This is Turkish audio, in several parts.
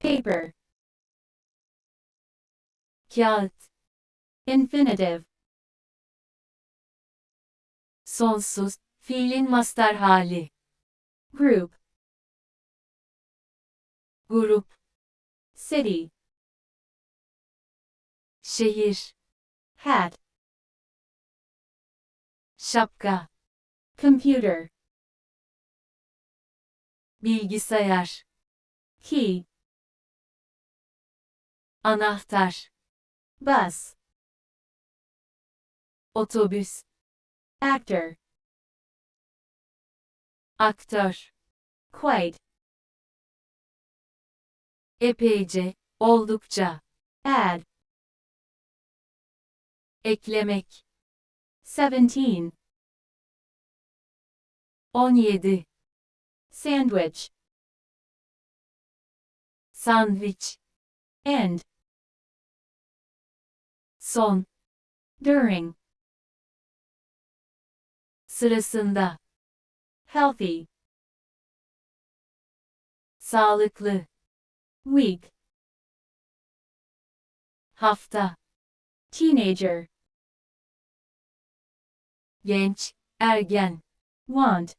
paper. Kağıt. İnfinitive. Sonsuz fiilin master hali. Group. Grup. City. Şehir. Hat. Şapka. Computer. Bilgisayar. Key anahtar. Bus otobüs. Actor. Aktör. Quite epeyce oldukça. Add eklemek. 17 17 sandwich. Sandwich. End son. During. Sırasında. Healthy. Sağlıklı. Week hafta. Teenager. Genç ergen. Want.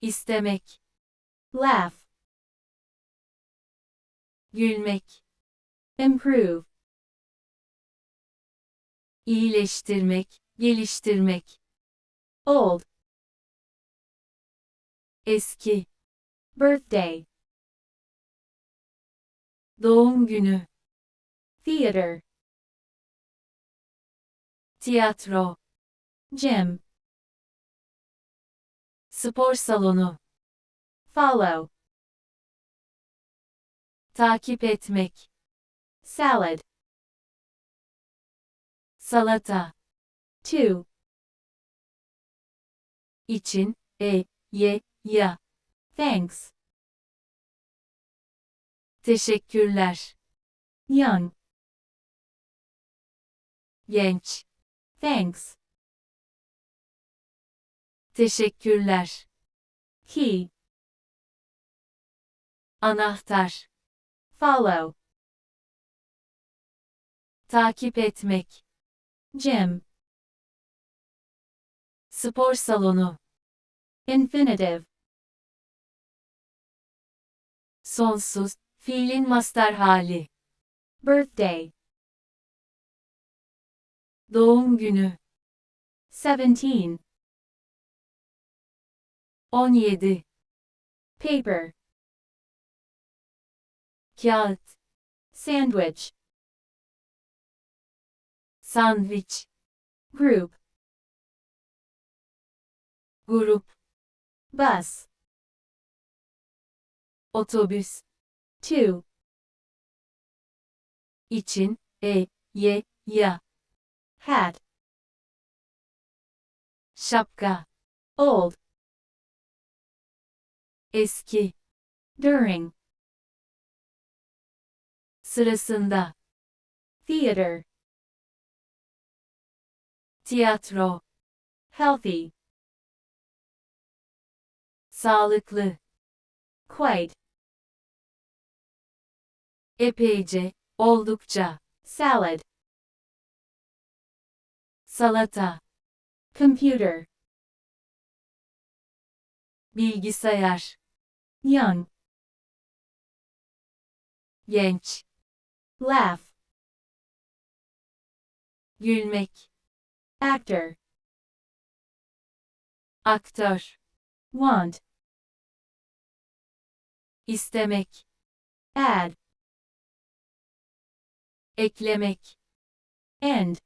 İstemek. Laugh. Gülmek. İmprove iyileştirmek, geliştirmek. Old. Eski. Birthday. Doğum günü. Theater. Tiyatro. Gym. Spor salonu. Follow. Takip etmek. Salad salata. 2 için e ye ya. Thanks. Teşekkürler. Young genç. Thanks. Teşekkürler. Key anahtar. Follow. Takip etmek gym. Spor salonu. İnfinitive. Sonsuz fiilin master hali. Birthday. Doğum günü. 17 17 paper. Kağıt. Sandwich sandwich. Group. Grup. Bus. Otobüs. 2 için e ye ya. Hat. Şapka. Old. Eski. During. Sırasında. Theater tiyatro. Healthy. Sağlıklı. Quite. Epeyce oldukça. Salad. Salata. Computer. Bilgisayar. Young. Genç. Laugh. Gülmek actor. Aktör. Want. İstemek. Add. Eklemek. End.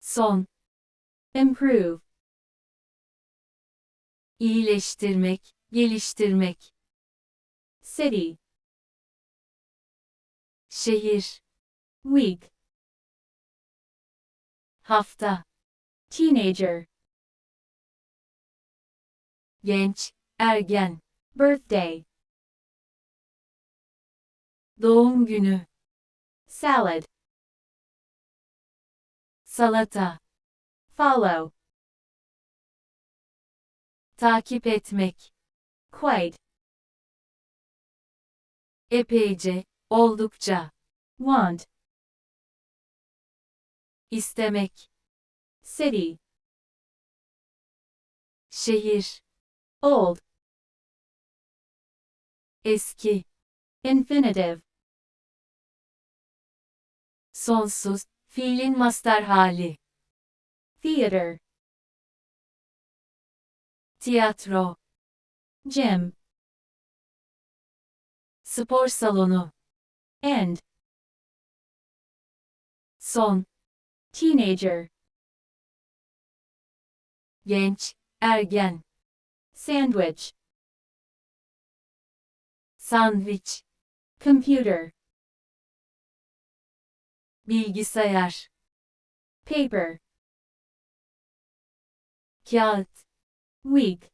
Son. İmprove. İyileştirmek, geliştirmek. City. Şehir. Week hafta. Teenager. Genç ergen. Birthday. Doğum günü. Salad. Salata. Follow. Takip etmek. Quite. Epeyce, oldukça, want, istemek, city, şehir, old, eski, infinitive, sonsuz, fiilin master hali, theater, tiyatro, gym, spor salonu, end, son, teenager, genç, ergen, sandwich, sandwich, computer, bilgisayar, paper, kağıt, week,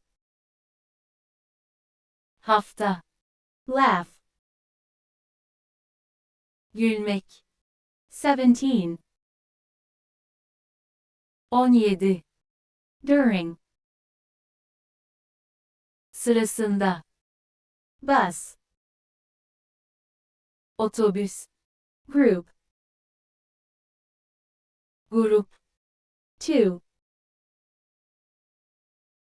hafta, laugh, gülmek, seventeen, on yedi, during, sırasında, bus, otobüs, group, grup, two,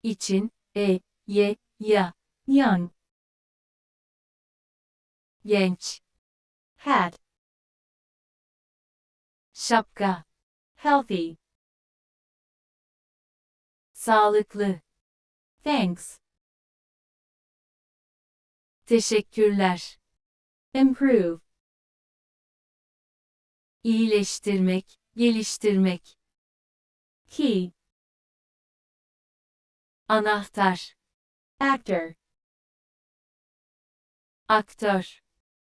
için, e, ye, ya, young, genç, hat, şapka, healthy, sağlıklı, thanks, teşekkürler, improve, iyileştirmek, geliştirmek, key, anahtar, actor, aktör,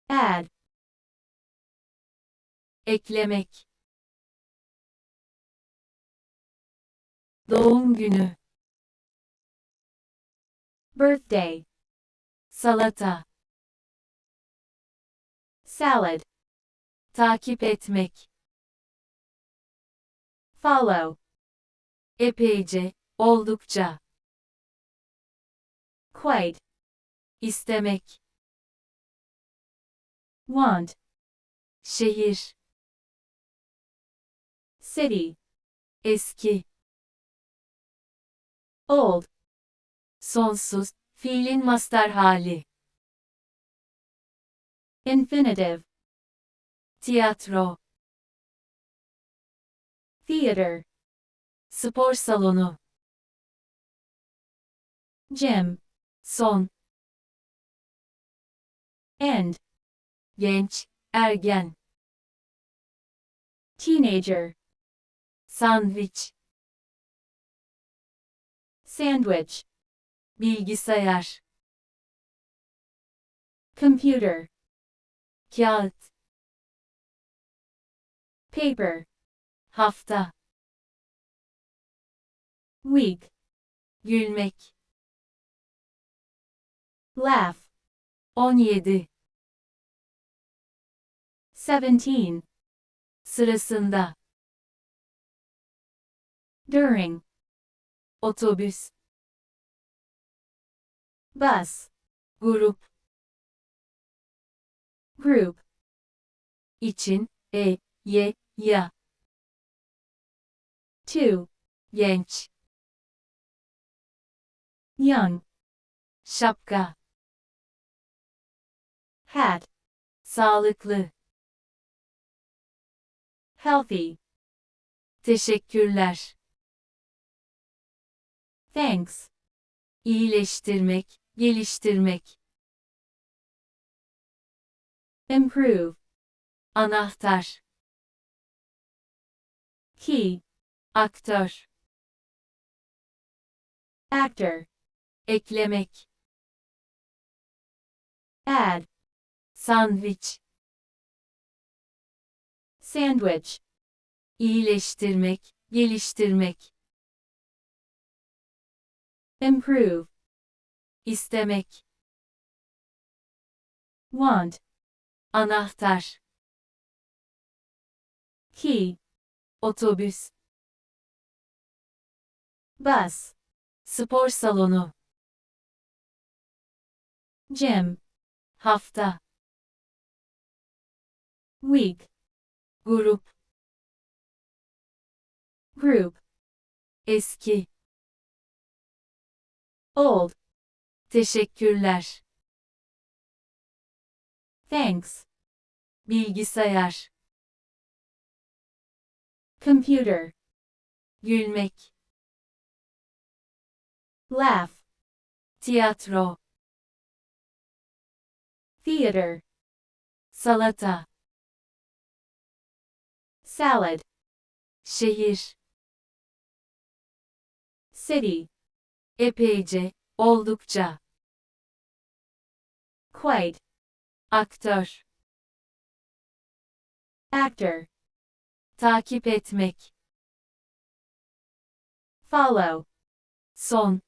add, eklemek, doğum günü, birthday, salata, salad, takip etmek, follow, epeyce, oldukça, quite, istemek, want, şehir, city, eski, old, sonsuz, fiilin master hali, infinitive, tiyatro, theater, spor salonu, gym, son, end, genç, ergen, teenager, sandwich, sandwich, bilgisayar, computer, kağıt, paper, hafta, week, gülmek, laugh, 17, 17, sırasında, during, otobüs, bus, grup, group, için, e, ye, ya, two, genç, young, şapka, hat, sağlıklı, healthy, teşekkürler, thanks, iyileştirmek, geliştirmek, improve, anahtar, key, aktör, actor, eklemek, add, sandwich, sandwich, iyileştirmek, geliştirmek, improve, istemek, want, anahtar, key, otobüs, bus, spor salonu, gym, hafta, week, grup, group, eski, old, teşekkürler, thanks, bilgisayar, computer, gülmek, laugh, tiyatro, theater, salata, salad, şehir, city, epeyce, oldukça, quite, aktör, actor, takip etmek, follow, son,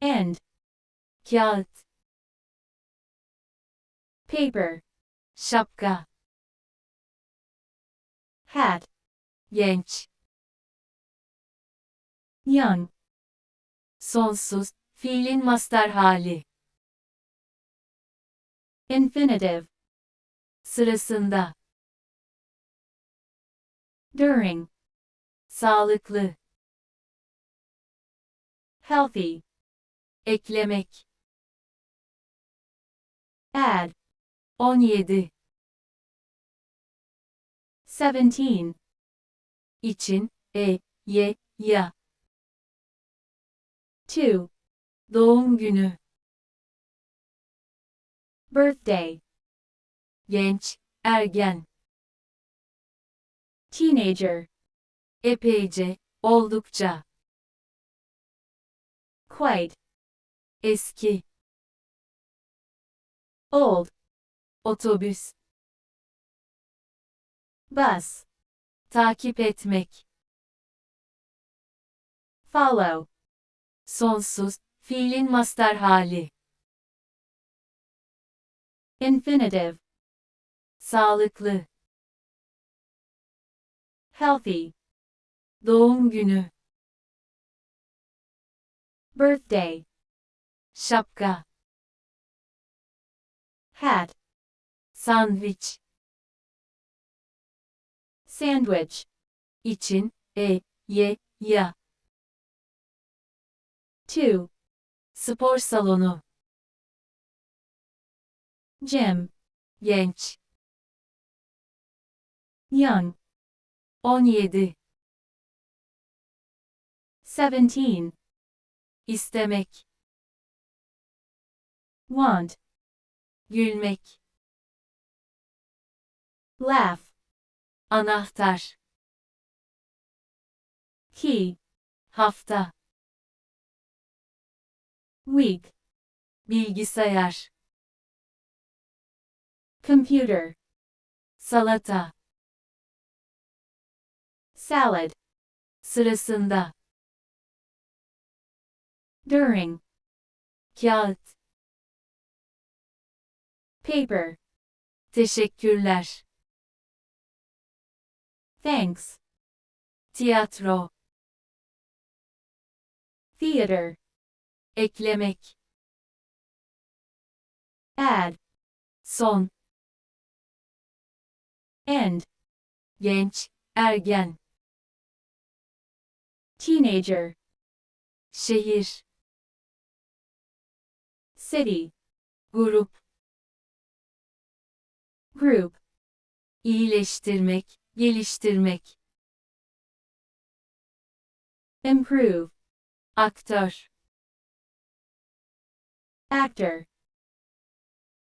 end, kağıt, paper, şapka, hat, genç, young, sonsuz, fiilin master hali, infinitive, sırasında, during, sağlıklı, healthy, eklemek, add, 17, 17, için, e, ye, ya, 2, doğum günü, birthday, genç, ergen, teenager, epeyce, oldukça, quite, eski, old, otobüs, bus, takip etmek, follow, sonsuz, fiilin master hali, infinitive, sağlıklı, healthy, doğum günü, birthday, şapka, hat, sandviç, sandwich, için, e, ye, ya, 2, spor salonu, gym, genç, young, 17, 17, istemek, want, gülmek, laugh, anahtar, key, hafta, week, bilgisayar, computer, salata, salad, sırasında, during, kağıt, paper, teşekkürler, thanks, tiyatro, theater, eklemek, add, son, end, genç, ergen, teenager, şehir, city, grup, group, iyileştirmek, geliştirmek, improve, aktör, actor,